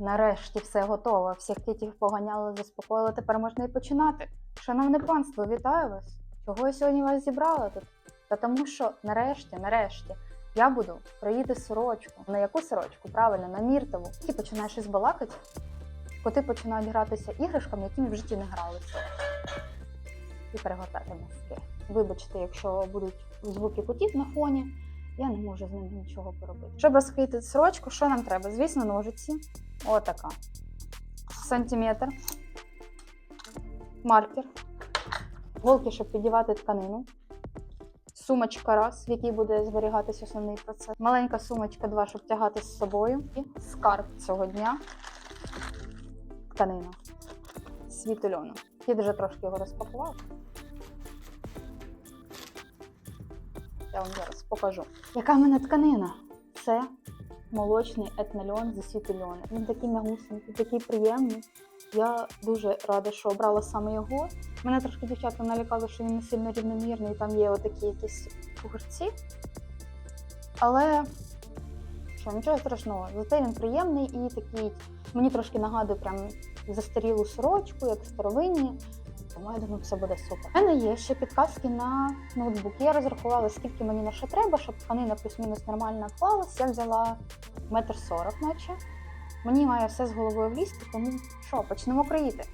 Нарешті все готово. Всіх китів поганяли, заспокоїли. Тепер можна і починати. Шановне панство, вітаю вас! Чого я сьогодні вас зібрала тут? Та тому що нарешті, нарешті, я буду кроїти сорочку. На яку сорочку? Правильно, на міртову. Ти починаєш щось балакати, коти починають гратися іграшками, якими в житті не гралися. І перегортати мозки. Вибачте, якщо будуть звуки котів на фоні, я не можу з ними нічого поробити. Щоб розкрити сорочку, що нам треба? Звісно, ножиці. Отака. Сантиметр. Маркер. Голки, щоб підівати тканину. Сумочка раз, в якій буде зберігатись основний процес. Маленька сумочка два, щоб тягати з собою. І скарб цього дня. Тканина. Світольону. Кіт вже трошки його розпакував. Я вам зараз покажу. Яка в мене тканина? Це молочний етнольон зі світольону. Він такий мягусенький, такий приємний. Я дуже рада, що обрала саме його. Мене трошки дівчатка налякали, що він не сильно рівномірний, там є отакі якісь пугорці. Але що, нічого страшного. Зате він приємний і такий. Мені трошки нагадує прям застарілу сорочку, як старовинні. Тому я думаю, все буде супер. У мене є ще підказки на ноутбук. Я розрахувала, скільки мені на що треба, щоб тканина плюс-мінус нормально клалась. Я взяла метр сорок, наче. Мені має все з головою влізти, тому що, почнемо кроїти.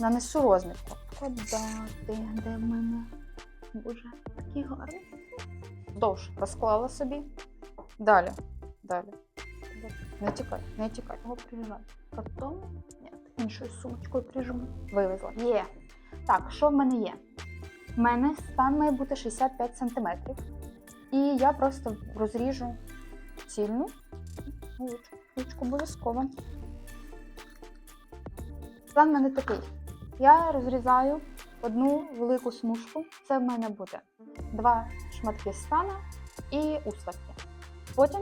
Нанесу розмітку. Куди ти? Де в мене? Боже, такий гарний. Довж розклала собі. Далі. Далі. Не тікай, не тікай. Його прижимай. Картон? Ні, іншою сумочкою прижму. Вивезла. Є. Так, що в мене є? В мене стан має бути 65 см. І я просто розріжу цільну. Ручку обов'язково. План в мене такий. Я розрізаю одну велику смужку. Це в мене буде два шматки стана і уставки. Потім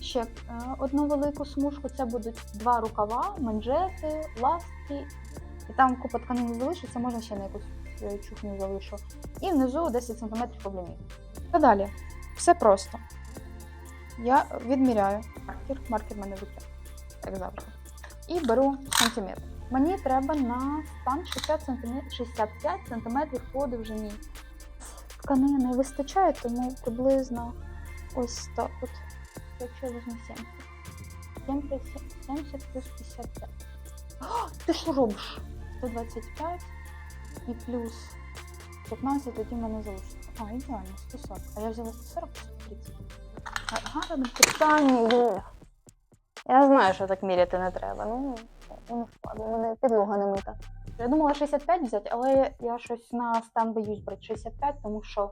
ще е, одну велику смужку. Це будуть два рукава, манжети, ластки. І там купа тканини залишиться, можна ще на якусь е, чухню залишу. І внизу 10 см облінів. Та далі. Все просто. Я відміряю маркер, маркер в мене руці, як завжди. І беру сантиметр. Мені треба на стан 60 см, 65 см по довжині. Тканини вистачає, тому приблизно ось так от. Якщо я візьму 70. 70, 70 плюс 55. О, ти що робиш? 125 і плюс 15, тоді в мене залишиться. А, ідеально, 140. А я взяла 140 130. Гарне питання. Я знаю, що так міряти не треба. Ну, не впаду, у мене підлога не мита. Я думала 65 взяти, але я щось на стан боюсь брати 65, тому що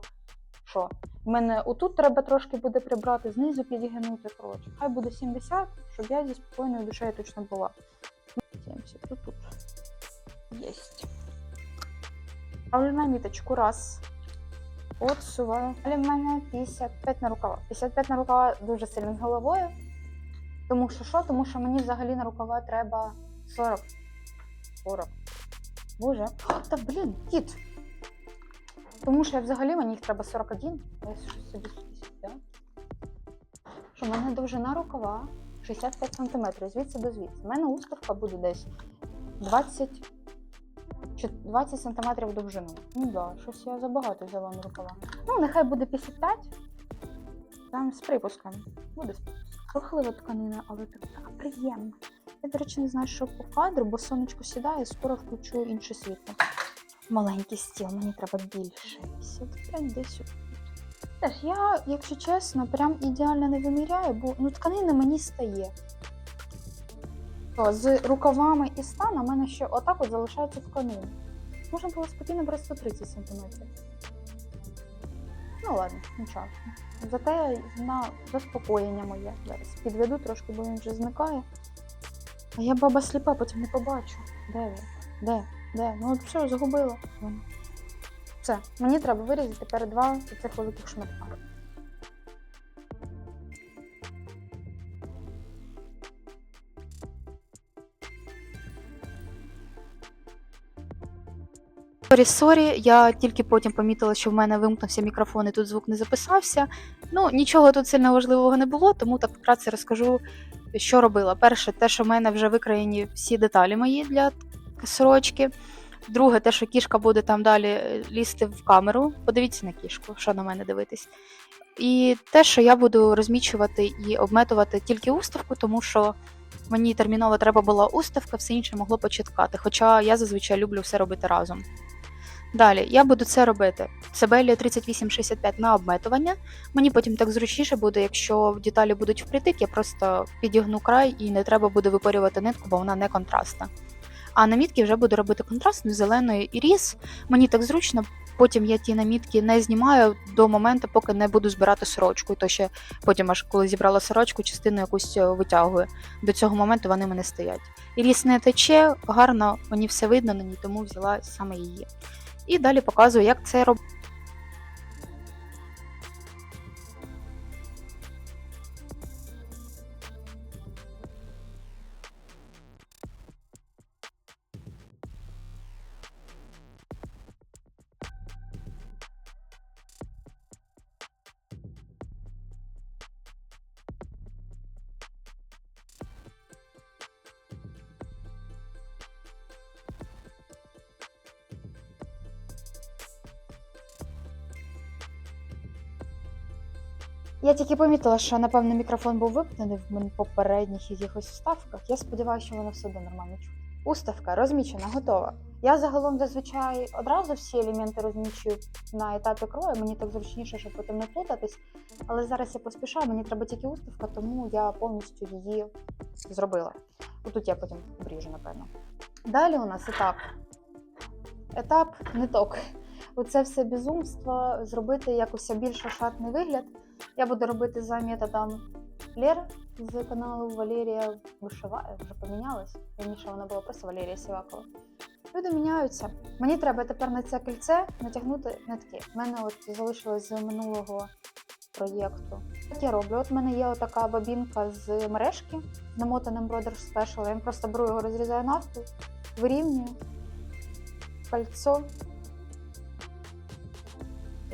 що? В мене отут треба трошки буде прибрати, знизу підігнути, коротше. Хай буде 70, щоб я зі спокійною душею точно була. 70, тут тут. Єсть. Ставлю на міточку раз. Отсуваю. Далі в мене 55 на рукава. 55 на рукава дуже сильно з головою. Тому що що? Тому що мені взагалі на рукава треба 40. 40. Боже. О, та блін, кіт. Тому що я взагалі мені їх треба 41. Я собі 55. Що в мене довжина рукава 65 см, звідси до звідси. У мене уставка буде десь 20, чи 20 см довжину. Ну да, щось я забагато взяла на рукава. Ну, нехай буде 55. Там з припуском. Буде з припуском. Рухлива тканина, але така приємна. Я, до речі, не знаю, що по кадру, бо сонечко сідає, скоро включу інше світло. Маленький стіл, мені треба більше. 55 десь. Теж я, якщо чесно, прям ідеально не виміряю, бо ну, тканини мені стає. То, з рукавами і станом у мене ще отак от залишається тканини. Можна було спокійно брати 130 см. Ну ладно, нічого. Зате на заспокоєння моє. Зараз підведу трошки, бо він вже зникає. А я баба сліпа, потім не побачу. Де ви? Де? Де? Ну от все, загубила. Все, мені треба вирізати тепер два цих великих шматка. Сорі, сорі, я тільки потім помітила, що в мене вимкнувся мікрофон і тут звук не записався. Ну, нічого тут сильно важливого не було, тому так вкратце розкажу, що робила? Перше, те, що в мене вже викраєні всі деталі мої для сорочки. Друге, те, що кішка буде там далі е, лізти в камеру. Подивіться на кішку, що на мене дивитись. І те, що я буду розмічувати і обметувати тільки уставку, тому що мені терміново треба була уставка, все інше могло початкати. Хоча я зазвичай люблю все робити разом. Далі, я буду це робити. Сабелія 3865 на обметування. Мені потім так зручніше буде, якщо деталі будуть впритик, я просто підігну край і не треба буде випарювати нитку, бо вона не контрастна. А намітки вже буду робити контрастну зеленою і різ. Мені так зручно. Потім я ті намітки не знімаю до моменту, поки не буду збирати сорочку. То ще потім, аж коли зібрала сорочку, частину якусь е, витягую. До цього моменту вони мене стоять. І різ не тече, гарно, мені все видно на ній, тому взяла саме її. І далі показую, як це робити. Я тільки помітила, що напевно мікрофон був вимкнений в попередніх якихось вставках. Я сподіваюся, що воно все одно нормально чути. Уставка розмічена, готова. Я загалом зазвичай одразу всі елементи розмічую на етапі крою. Мені так зручніше, щоб потім не плутатись. Але зараз я поспішаю, мені треба тільки уставка, тому я повністю її зробила. Отут я потім обріжу, напевно. Далі у нас етап. Етап ниток. Оце все безумство, зробити якось більш ошатний вигляд. Я буду робити за методом Лер з каналу Валерія Вишиває, вже помінялась. Раніше вона була просто Валерія Сівакова. Люди міняються. Мені треба тепер на це кільце натягнути нитки. У мене от залишилось з минулого проєкту. Так я роблю. От в мене є отака бабінка з мережки з намотаним Brothers Special. Я просто беру його, розрізаю навпіл, вирівнюю кольцо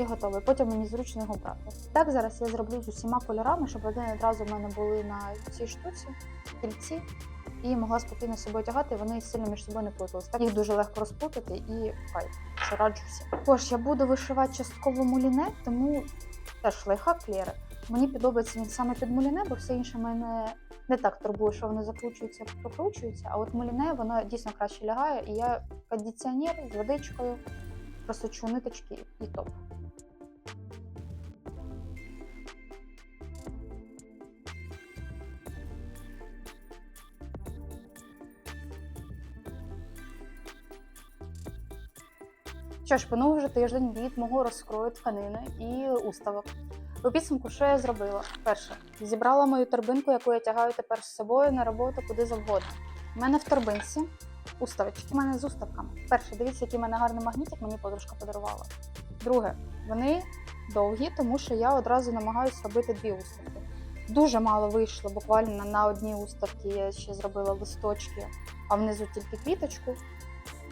і готовий. Потім мені зручно його брати. Так зараз я зроблю з усіма кольорами, щоб вони одразу в мене були на цій штуці, кільці, і могла спокійно собою тягати, вони сильно між собою не плутались. Так їх дуже легко розплутати і кайф, що раджу всім. Також я буду вишивати частково муліне, тому теж лайфхак клєри. Мені подобається він саме під муліне, бо все інше мене не так турбує, що воно закручується, прокручується. А от муліне воно дійсно краще лягає, і я кондиціонер з водичкою просочу ниточки і топ. Що ж, минув вже тиждень від мого розкрою тканини і уставок. У підсумку, що я зробила? Перше, зібрала мою торбинку, яку я тягаю тепер з собою на роботу куди завгодно. У мене в торбинці уставочки. У мене з уставками. Перше, дивіться, який в мене гарний магнітик мені подружка подарувала. Друге, вони довгі, тому що я одразу намагаюся робити дві уставки. Дуже мало вийшло, буквально на одній уставці я ще зробила листочки, а внизу тільки квіточку.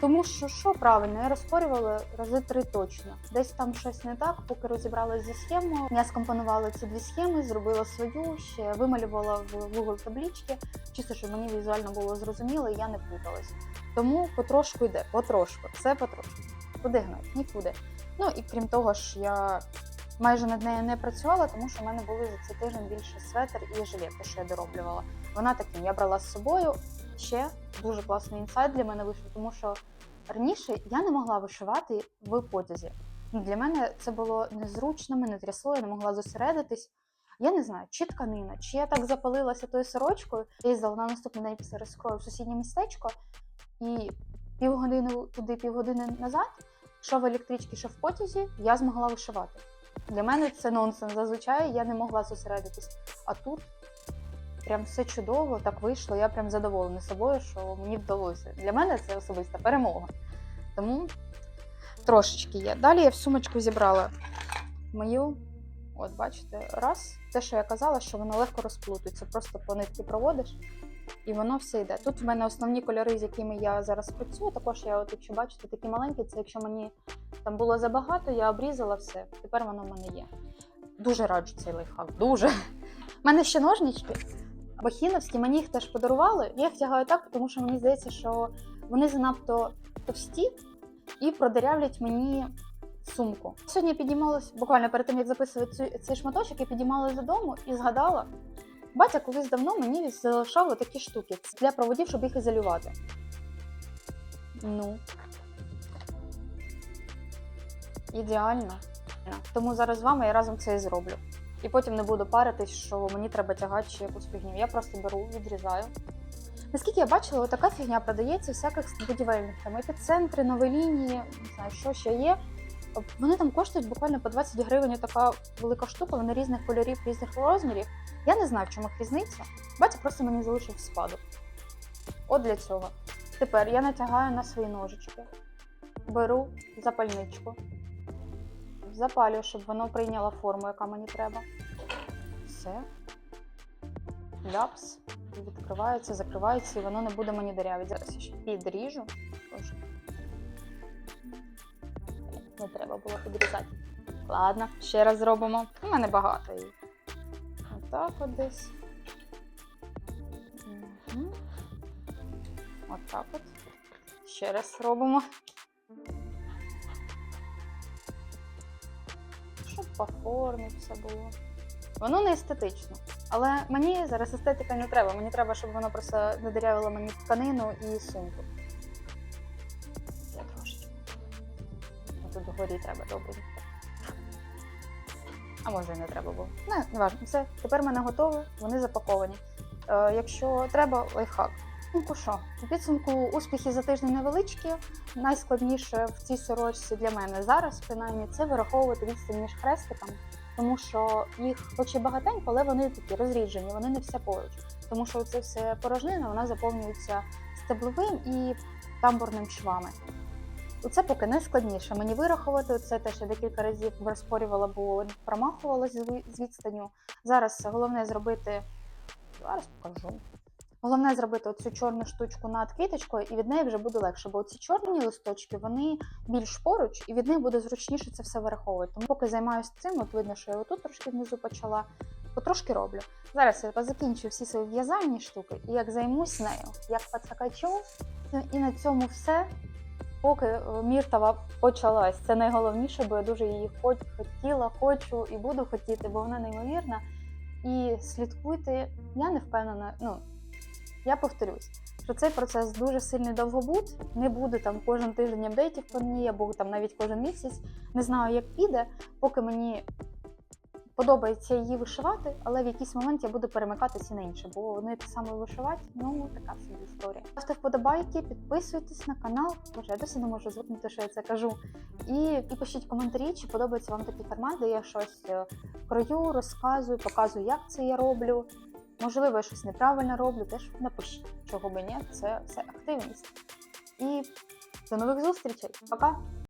Тому що що правильно, я розпорювала рази три точно. Десь там щось не так, поки розібралася зі схемою. Я скомпонувала ці дві схеми, зробила свою, ще вималювала в Google таблички, чисто щоб мені візуально було зрозуміло, і я не плуталась. Тому потрошку йде, потрошку, все потрошку. Куди гнать? Нікуди. Ну і крім того ж, я майже над нею не працювала, тому що в мене були за цей тиждень більше светр і жилетки, що я дороблювала. Вона таким я брала з собою. Ще дуже класний інсайт для мене вийшов, тому що раніше я не могла вишивати в потязі. Ну, Для мене це було незручно, мене трясло, я не могла зосередитись. Я не знаю, чи тканина, чи я так запалилася тою сорочкою, я їздила на наступний день після розкрою в сусіднє містечко, і півгодини туди, півгодини назад, що в електричці, що в потязі, я змогла вишивати. Для мене це нонсенс. Зазвичай я не могла зосередитись. А тут прям все чудово, так вийшло. Я прям задоволена собою, що мені вдалося. Для мене це особиста перемога. Тому трошечки є. Далі я в сумочку зібрала мою. От, бачите, раз. Те, що я казала, що воно легко розплутується. Просто по нитки проводиш, і воно все йде. Тут в мене основні кольори, з якими я зараз працюю. Також я, от, якщо бачите, такі маленькі, це якщо мені там було забагато, я обрізала все. Тепер воно в мене є. Дуже раджу цей лайфхак. Дуже. У мене ще ножнички, Бахіновські, мені їх теж подарували. Я їх тягаю так, тому що мені здається, що вони занадто товсті і продирявлять мені сумку. Сьогодні я підіймалась буквально перед тим, як записувати цю, цей шматочок, я підіймалась додому і згадала. Батя колись давно мені залишав такі штуки для проводів, щоб їх ізолювати. Ну. Ідеально. Тому зараз з вами я разом це і зроблю. І потім не буду паритись, що мені треба тягати ще якусь фігню. Я просто беру, відрізаю. Наскільки я бачила, така фігня продається в всяких будівельних там епіцентри, нові лінії, не знаю, що ще є. Вони там коштують буквально по 20 гривень. Така велика штука, вони різних кольорів, різних розмірів. Я не знаю, в чому різниця. Батя просто мені залишив спадок. От для цього. Тепер я натягаю на свої ножички, беру запальничку, запалюю, щоб воно прийняло форму, яка мені треба. Все. Ляпс. Відкривається, закривається, і воно не буде мені дирявити. Зараз я ще підріжу. Боже. Не треба було підрізати. Ладно, ще раз зробимо. У мене багато її. Отак от десь. Угу. Отак от. Ще раз робимо. По формі все було. Воно не естетично. Але мені зараз естетика не треба. Мені треба, щоб воно просто не мені тканину і сумку. Я трошечки. А Тут вгорі треба добре. А може і не треба було. Не, не важно. Все, тепер мене готові, вони запаковані. Е, якщо треба, лайфхак. Ну що, у підсумку успіхи за тиждень невеличкі. Найскладніше в цій сорочці для мене зараз, принаймні, це вираховувати відстань між хрестиками, тому що їх хоч і багатенько, але вони такі розріджені, вони не все поруч. Тому що це все порожнина, вона заповнюється стебловим і тамбурним швами. Це поки найскладніше мені вирахувати. Це теж я декілька разів розпорювала, бо промахувалася з відстанню. Зараз головне зробити. Зараз покажу. Головне зробити оцю чорну штучку над квіточкою, і від неї вже буде легше, бо ці чорні листочки вони більш поруч, і від них буде зручніше це все вираховувати. Тому поки займаюся цим, от видно, що я отут трошки внизу почала, потрошки роблю. Зараз я закінчу всі свої в'язальні штуки, і як займусь нею, як поцакачу, і на цьому все. Поки е, Міртова почалась, це найголовніше, бо я дуже її хоч хотіла, хочу і буду хотіти, бо вона неймовірна. І слідкуйте, я не впевнена. Ну я повторюсь, що цей процес дуже сильний довгобуд. Не буде там кожен тиждень апдейтів про неї, або там навіть кожен місяць. Не знаю, як піде, поки мені подобається її вишивати, але в якийсь момент я буду перемикатися на інше, бо вони те саме вишивати, ну така собі історія. Ставте вподобайки, підписуйтесь на канал. Боже, я досі не можу звикнути, що я це кажу. І, і пишіть коментарі, чи подобається вам такий формат, де я щось е, крою, розказую, показую, як це я роблю. Можливо, я щось неправильно роблю, теж напишіть, чого би ні, це все активність. І до нових зустрічей. Пока!